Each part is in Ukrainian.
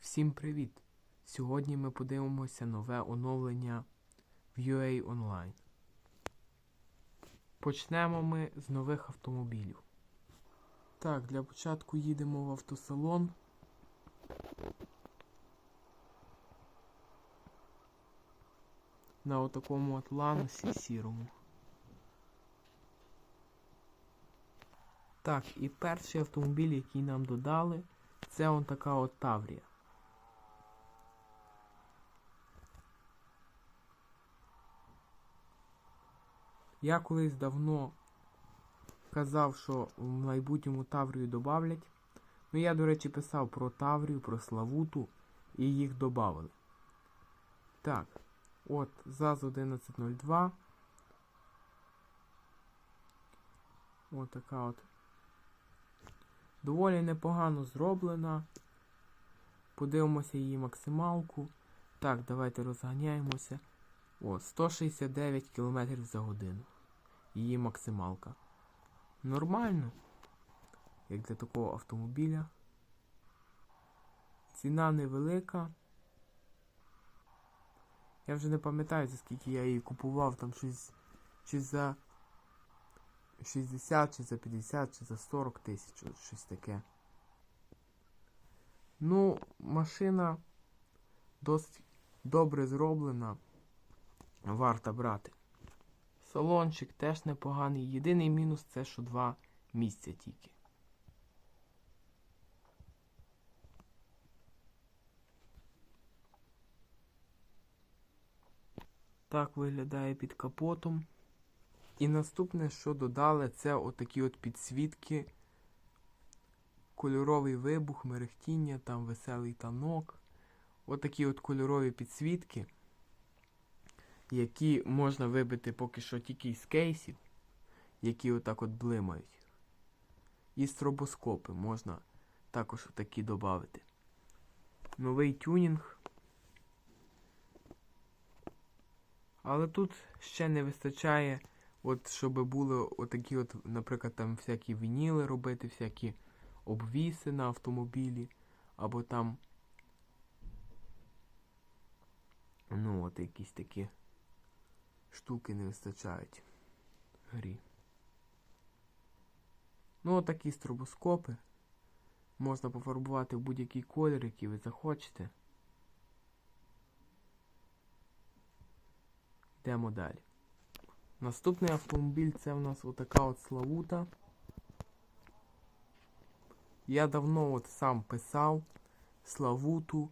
Всім привіт! Сьогодні ми подивимося нове оновлення в UA Online. Почнемо ми з нових автомобілів. Так, для початку їдемо в автосалон. На отакому от ланусі сірому. Так, і перший автомобіль, який нам додали, це он така от Таврія. Я колись давно казав, що в майбутньому Таврію додавлять. Ну я, до речі, писав про Таврію, про Славуту і їх додали. Так, от ЗАЗ 1102. От така от. Доволі непогано зроблена. Подивимося її максималку. Так, давайте розганяємося. О, 169 км за годину. Її максималка. Нормально. Як для такого автомобіля. Ціна невелика. Я вже не пам'ятаю, за скільки я її купував, там щось, чи за 60, чи за 50, чи за 40 тисяч, щось таке. Ну, машина досить добре зроблена. Варта брати. Салончик теж непоганий. Єдиний мінус це, що два місця тільки. Так виглядає під капотом. І наступне, що додали, це отакі от підсвітки. Кольоровий вибух, мерехтіння, там веселий танок. Отакі от кольорові підсвітки які можна вибити поки що тільки з кейсів, які отак от блимають. І стробоскопи можна також такі додати. Новий тюнінг. Але тут ще не вистачає, от щоб були отакі, от, наприклад, там всякі вініли робити, всякі обвіси на автомобілі, або там. Ну, от якісь такі штуки не вистачають грі. Ну, отакі стробоскопи. Можна пофарбувати в будь-який колір, який ви захочете. Йдемо далі. Наступний автомобіль це у нас отака от Славута. Я давно от сам писав Славуту,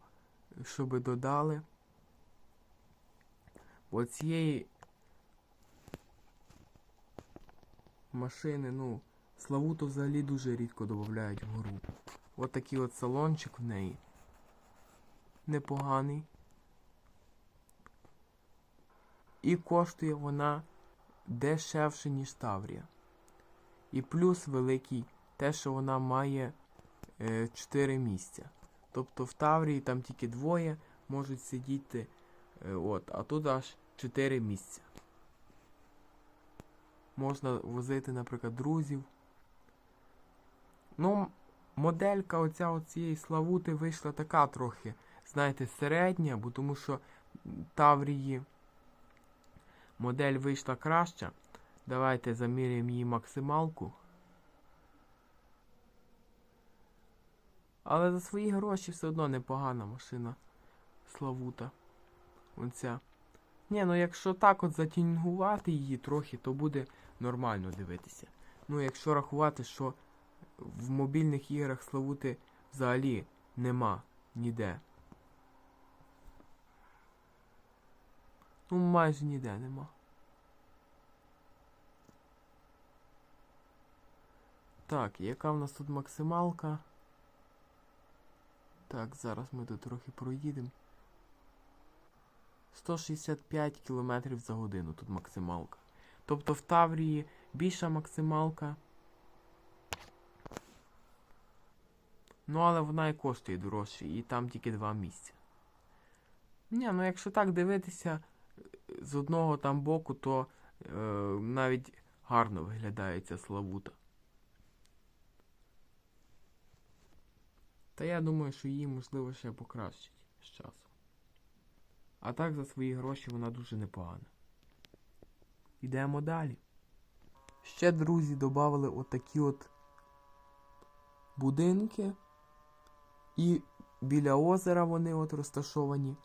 щоб додали. Бо цієї машини, ну, Славуту взагалі дуже рідко додають в гру. От такий от салончик в неї. Непоганий. І коштує вона дешевше, ніж Таврія. І плюс великий те, що вона має е, 4 місця. Тобто в Таврії там тільки двоє можуть сидіти, е, от, а тут аж 4 місця. Можна возити, наприклад, друзів. Ну, моделька оця оцієї Славути вийшла така трохи, знаєте, середня, бо тому що Таврії модель вийшла краща. Давайте заміряємо її максималку. Але за свої гроші все одно непогана машина Славута. Оця. Ні, ну якщо так от затюнінгувати її трохи, то буде нормально дивитися. Ну, якщо рахувати, що в мобільних іграх Славути взагалі нема ніде. Ну, майже ніде нема. Так, яка в нас тут максималка? Так, зараз ми тут трохи проїдемо. 165 км за годину тут максималка. Тобто в Таврії більша максималка. Ну, але вона і коштує дорожче, і там тільки два місця. Ні, ну якщо так дивитися з одного там боку, то е, навіть гарно виглядає ця Славута. Та я думаю, що її можливо ще покращить з часом. А так за свої гроші вона дуже непогана. Йдемо далі. Ще друзі додали отакі от будинки. І біля озера вони от розташовані.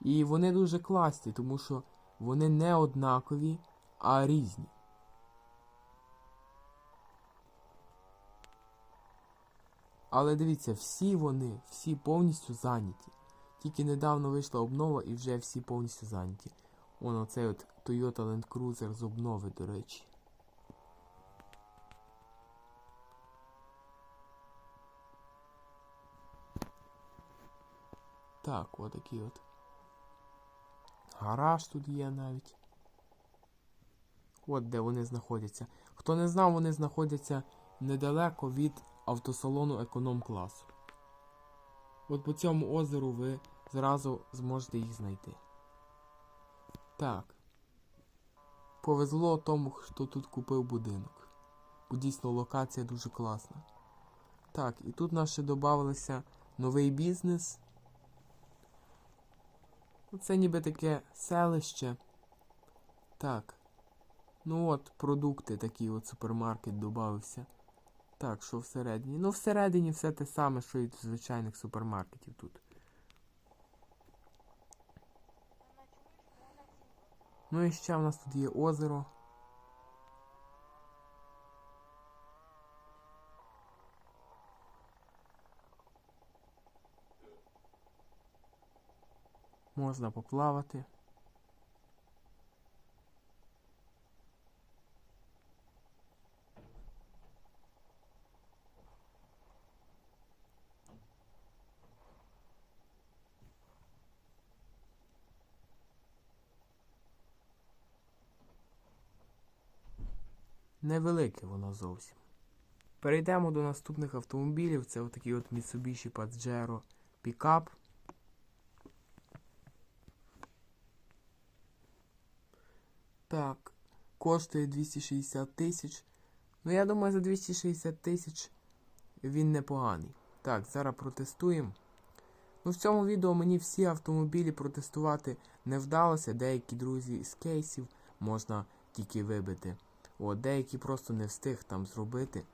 І вони дуже класні, тому що вони не однакові, а різні. Але дивіться, всі вони, всі повністю зайняті. Тільки недавно вийшла обнова і вже всі повністю зайняті. Он оцей от Toyota Land Cruiser з обнови, до речі. Так, отакий от. Гараж тут є навіть. От де вони знаходяться. Хто не знав, вони знаходяться недалеко від автосалону економ класу. От по цьому озеру ви зразу зможете їх знайти. Так. Повезло тому, хто тут купив будинок. Бо дійсно локація дуже класна. Так, і тут нас ще новий бізнес. Це ніби таке селище. Так. Ну от, продукти такі, от супермаркет додався. Так, що всередині? Ну, всередині все те саме, що і в звичайних супермаркетів тут. Ну і ще в нас тут є озеро. Можна поплавати. Невелике воно зовсім. Перейдемо до наступних автомобілів. Це отакий от Mitsubishi Pajero Pickup. Так, коштує 260 тисяч. Ну, я думаю, за 260 тисяч він непоганий. Так, зараз протестуємо. Ну, в цьому відео мені всі автомобілі протестувати не вдалося. Деякі друзі з кейсів можна тільки вибити. От, деякі просто не встиг там зробити.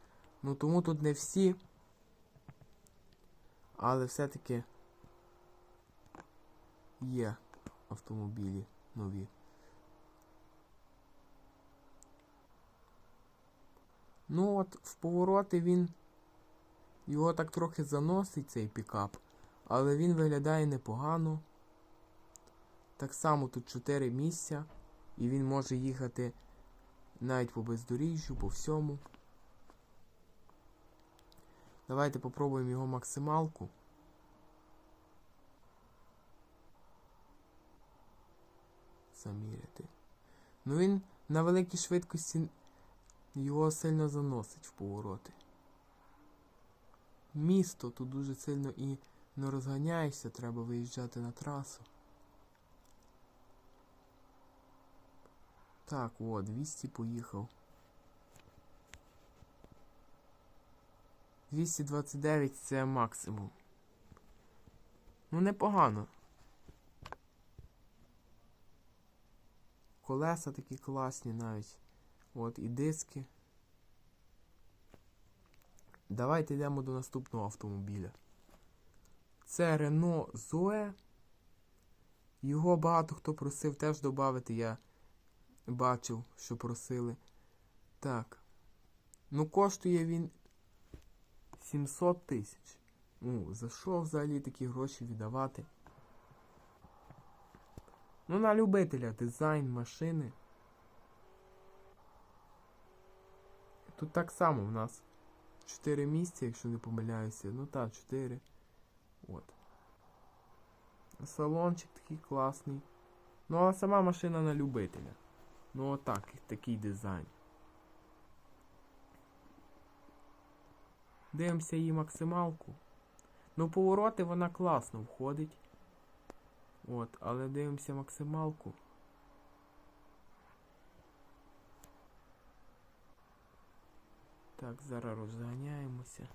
Ну тому тут не всі. Але все-таки є автомобілі нові. Ну от, в повороти він його так трохи заносить цей пікап, але він виглядає непогано. Так само тут 4 місця, і він може їхати навіть по бездоріжжю, по всьому. Давайте попробуємо його максималку. Заміряти. Ну він на великій швидкості його сильно заносить в повороти. Місто тут дуже сильно і не розганяєшся, треба виїжджати на трасу. Так, о, 200 поїхав. 229 це максимум. Ну, непогано. Колеса такі класні навіть. От і диски. Давайте йдемо до наступного автомобіля. Це Renault Zoe. Його багато хто просив теж додати. Я бачив, що просили. Так. Ну, коштує він 700 тисяч. Ну, за що взагалі такі гроші віддавати? Ну, на любителя дизайн машини. Тут так само в нас 4 місця, якщо не помиляюся. Ну так, 4. От. Салончик такий класний. Ну, а сама машина на любителя. Ну отак, такий дизайн. Дивимося її максималку. Ну, повороти вона класно входить. От, але дивимося максималку. Так, зараз розганяємося.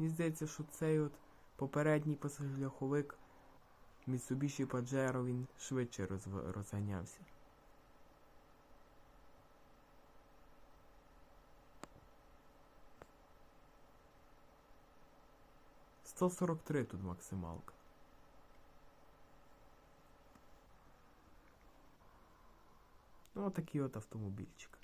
Мені здається, що цей от попередній пасажляховик Mitsubishi Pajero він швидше розв... розганявся. Сто сорок три тут максималка. Ну, отакий от автомобільчик.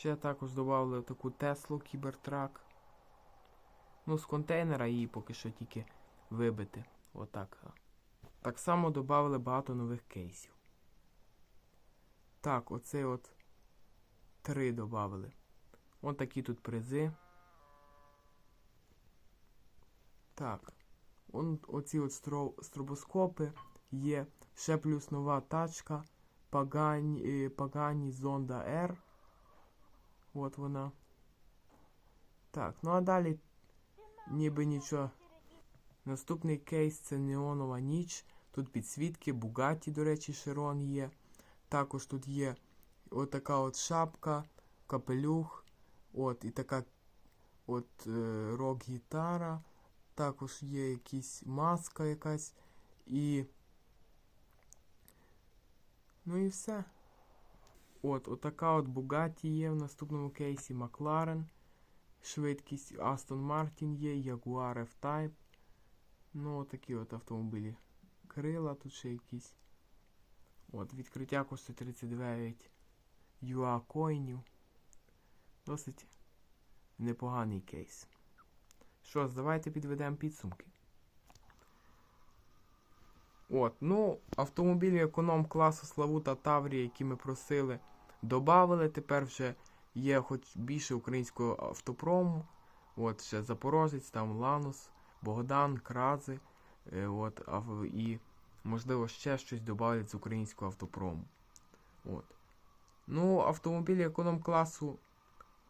Ще також додали таку Теслу Кібертрак. Ну, з контейнера її поки що тільки вибити. Отак. Так само додали багато нових кейсів. Так, оце от три додали. Ось такі тут призи. Так. Он, оці от стро, стробоскопи є. Ще плюс нова тачка. Пагані, е, Пагані Зонда R. От вона. Так, ну а далі ніби нічого. Наступний кейс це Неонова ніч. Тут підсвітки, Бугаті, до речі, Широн є. Також тут є отака от шапка, капелюх, от і така от е, рок-гітара. Також є якісь маска якась і. Ну і все. От, отака от Bugatti є в наступному кейсі Макларен. Швидкість Aston Martin є, Jaguar F-Type. Ну, отакі от автомобілі. Крила тут ще якісь. От, відкриття коштує 39 UA коїнів. Досить непоганий кейс. Що ж, давайте підведемо підсумки. От, ну, автомобілі економ класу Славута Таврія, які ми просили, додали. Тепер вже є хоч більше українського автопрому. От, ще Запорожець, там Ланус, Богдан, Крази. Е, от, і, можливо, ще щось додавлять з українського автопрому. От. Ну, автомобілі економ класу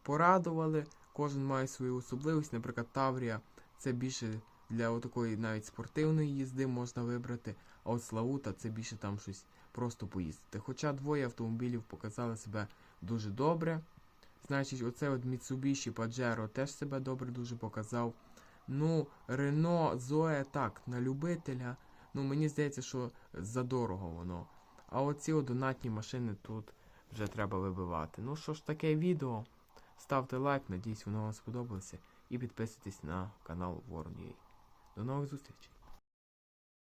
порадували. Кожен має свою особливість. Наприклад, Таврія це більше для такої навіть спортивної їзди можна вибрати. А от Славута це більше там щось просто поїздити. Хоча двоє автомобілів показали себе дуже добре. Значить, оце от Mitsubishi Pajero теж себе добре дуже показав. Ну, Renault Zoe так, на любителя. Ну, мені здається, що задорого воно. А оці донатні машини тут вже треба вибивати. Ну що ж, таке відео. Ставте лайк, надіюсь, воно вам сподобалося. І підписуйтесь на канал Warn.ua. До нових зустрічей!